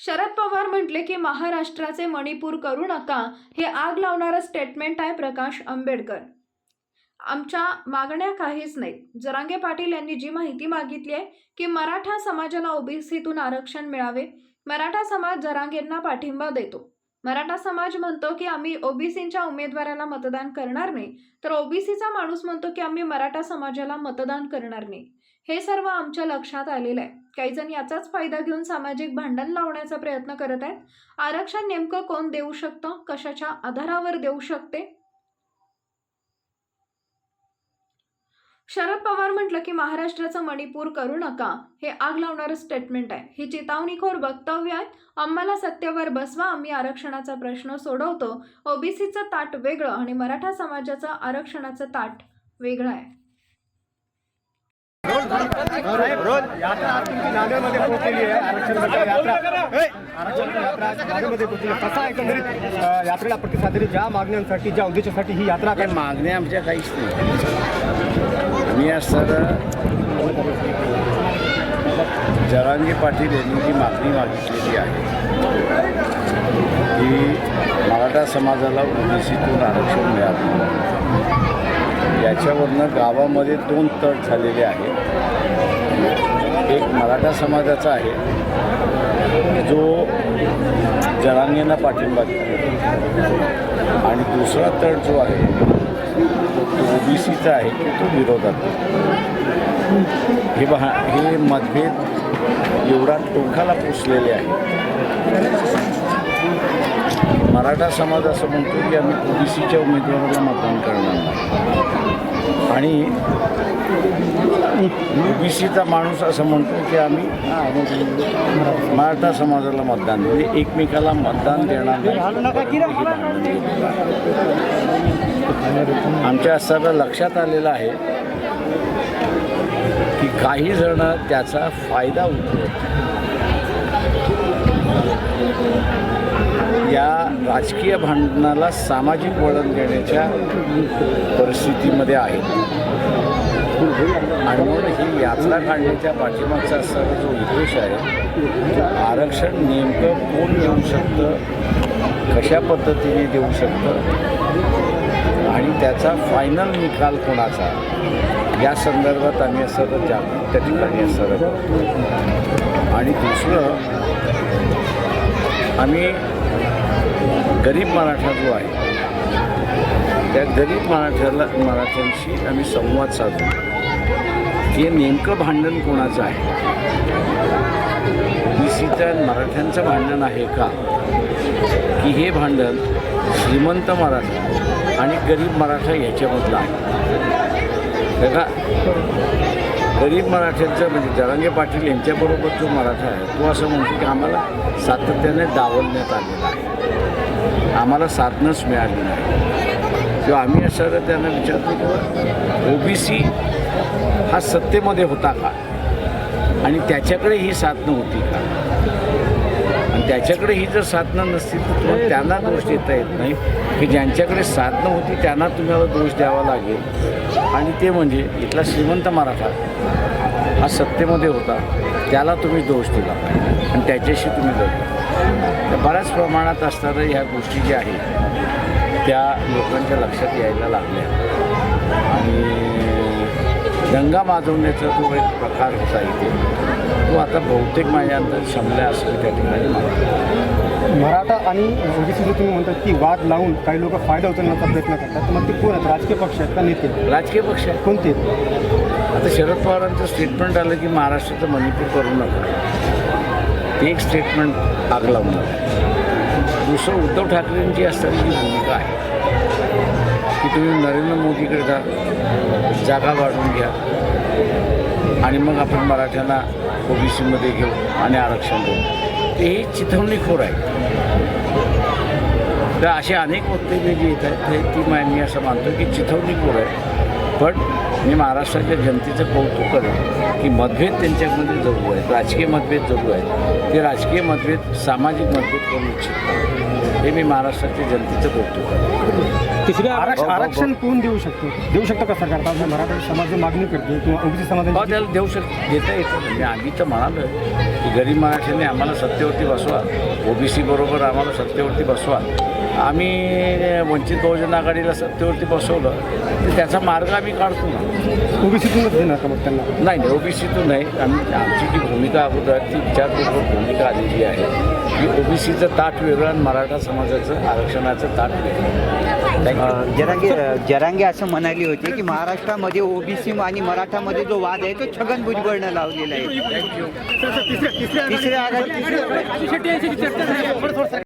शरद पवार म्हटले की महाराष्ट्राचे मणिपूर करू नका हे आग लावणारं स्टेटमेंट आहे प्रकाश आंबेडकर. आमच्या मागण्या काहीच नाहीत. जरांगे पाटील यांनी जी माहिती मागितली आहे की मराठा समाजाला ओबीसीतून आरक्षण मिळावे मराठा समाज जरांगेंना पाठिंबा देतो. मराठा समाज म्हणतो की आम्ही ओबीसीच्या उमेदवाराला मतदान करणार नाही तर ओबीसीचा माणूस म्हणतो की आम्ही मराठा समाजाला मतदान करणार नाही. हे सर्व आमच्या लक्षात आलेलं आहे. काही जण याचाच फायदा घेऊन सामाजिक भांडण लावण्याचा प्रयत्न करत आहेत. आरक्षण नेमकं कोण देऊ शकतं? कशाच्या आधारावर देऊ शकते? शरद पवार म्हटलं की महाराष्ट्राचं मणिपूर करू नका. हे आग लावणारं स्टेटमेंट आहे. ही चेतावणीखोर वक्तव्य आहे. आम्हाला सत्तेवर बसवा. आम्ही आरक्षणाचा प्रश्न सोडवतो. ओबीसीचं ताट वेगळं आणि मराठा समाजाचं आरक्षणाचं ताट वेगळं आहे. रोज यात्रा आज तुमची नांदेडमध्ये पोहोचलेली आहे. आरक्षण यात्रा आरक्षण यात्रा आज नांदेडमध्ये पोहोचली आहे. कसा एकंदरीत यात्रेला प्रतिसाद दिली? ज्या मागण्यांसाठी ज्या उद्देशासाठी ही यात्रा काय मागण्या आमच्या काहीच नाही. आम्ही आज सर जरांगे पाटील यांनी जी मागणी मागितलेली आहे की मराठा समाजाला ओबीसीतून आरक्षण मिळावं याच्यावरनं गावामध्ये दोन तट झालेले आहेत. एक मराठा समाजाचा आहे. जो जरांगेंना पाठिंबा देतो. आणि दुसरा तट जो आहे तो ओबीसीचा आहे की तो विरोधात हे बहा हे मतभेद एवढा टोकाला पोचलेले आहे मराठा समाज असं म्हणतो की आम्ही ओबीसीच्या उमेदवाराला मतदान करणार नाही. आणि ओबीसीचा माणूस असं म्हणतो की आम्ही मराठा समाजाला मतदान म्हणजे एकमेकाला मतदान देणार आमच्या सगळं लक्षात आलेलं आहे की काही जण त्याचा फायदा उठवत राजकीय भांडणाला सामाजिक वळण देण्याच्या परिस्थितीमध्ये आहेत आणि म्हणून ही यात्रा काढण्याच्या पाठीमागचा सर्व जो उद्देश आहे आरक्षण नेमकं कोण देऊ शकतं कशा पद्धतीने देऊ शकतं आणि त्याचा फायनल निकाल कोणाचा या संदर्भात आम्ही सर्व जागृत त्या ठिकाणी सर्व आणि दुसरं आम्ही गरीब मराठा जो आहे त्या गरीब मराठ्याला मराठ्यांशी आम्ही संवाद साधू. हे नेमकं भांडण कोणाचं आहे? सीता मराठ्यांचं भांडण आहे का? की हे भांडण श्रीमंत मराठा आणि गरीब मराठा ह्याच्यामधलं आहे? का गरीब मराठ्यांचं म्हणजे जरांगे पाटील यांच्याबरोबर जो मराठा आहे तो असं म्हणतो की आम्हाला सातत्याने डावलण्यात आलेला आहे. आम्हाला साधनंच मिळाली नाही. किंवा आम्ही असं त्यांना विचारतो की ओबीसी हा सत्तेमध्ये होता का? आणि त्याच्याकडे ही साधनं होती का? आणि त्याच्याकडे ही जर साधनं नसतील तर तुम्हाला त्यांना दोष देता येत नाही. की ज्यांच्याकडे साधनं होती त्यांना तुम्हाला दोष द्यावा लागेल. आणि ते म्हणजे इथला श्रीमंत मराठा हा सत्तेमध्ये होता त्याला तुम्ही दोष दिला. आणि त्याच्याशी तुम्ही लढला. तर बऱ्याच प्रमाणात असणाऱ्या ह्या गोष्टी ज्या आहेत त्या लोकांच्या लक्षात यायला लागल्या. आणि दंगा माजवण्याचा जो एक प्रकार होता इथे. तो आता बहुतेक माझ्या अंदाज शमल्या असं त्या ठिकाणी. मराठा आणि ओबीसीचे तुम्ही म्हणतात की वाद लावून काही लोक फायदा उचलण्याचा प्रयत्न करतात मग ते कोण आहेत? राजकीय पक्ष आहेत का नेते? आहेत? राजकीय पक्ष आहे कोणते? आहेत? आता शरद पवारांचं स्टेटमेंट आलं की महाराष्ट्राचं मणिपूर करू नका. ते एक स्टेटमेंट आग लावणार दुसरं उद्धव ठाकरेंची असणारी जी भूमिका आहे की तुम्ही नरेंद्र मोदीकडे जा जागा वाढवून घ्या आणि मग आपण मराठ्यांना ओबीसीमध्ये घेऊ आणि आरक्षण देऊ. ते चिथवणीखोर आहे. तर असे अनेक वक्तव्य जे येत आहेत ते ती मी असं मानतो की चिथवणीखोर आहे. पण मी महाराष्ट्राच्या जनतेचं कौतुक करेन की मतभेद त्यांच्यामध्ये जरूर आहेत राजकीय मतभेद जरूर आहेत ते राजकीय मतभेद सामाजिक मतभेद करू इच्छितात हे मी महाराष्ट्राच्या जनतेचं कौतुक करेन आरक्ष- आरक्षण कोण देऊ शकतो? देऊ शकतो का सरकार? आता मराठा समाज मागणी करते किंवा ओबीसी हो समाजाची त्याला देऊ शक देता येतं म्हणजे आम्ही तर म्हणालो की गरीब मराठ्यांनी आम्हाला सत्तेवरती बसवा. ओबीसी बरोबर आम्हाला सत्तेवरती बसवा. आम्ही वंचित बहुजन आघाडीला सत्तेवरती बसवलं तर त्याचा मार्ग आम्ही काढतो ना. ओबीसीतूनच देणार का मग त्यांना? नाही नाही ओबीसीतून नाही आम्ही आमची जी भूमिका अगोदर ती विचारपूर्वक भूमिका आलेली आहे की ओबीसीचं ताट वेगळं आणि मराठा समाजाचं आरक्षणाचं ताट वेगळं. जरांगे जरांगे असं म्हणाली होती की महाराष्ट्रामध्ये ओबीसी आणि मराठामध्ये जो वाद आहे तो छगन भुजबळनं लावलेला आहे. तिसऱ्या आघाडी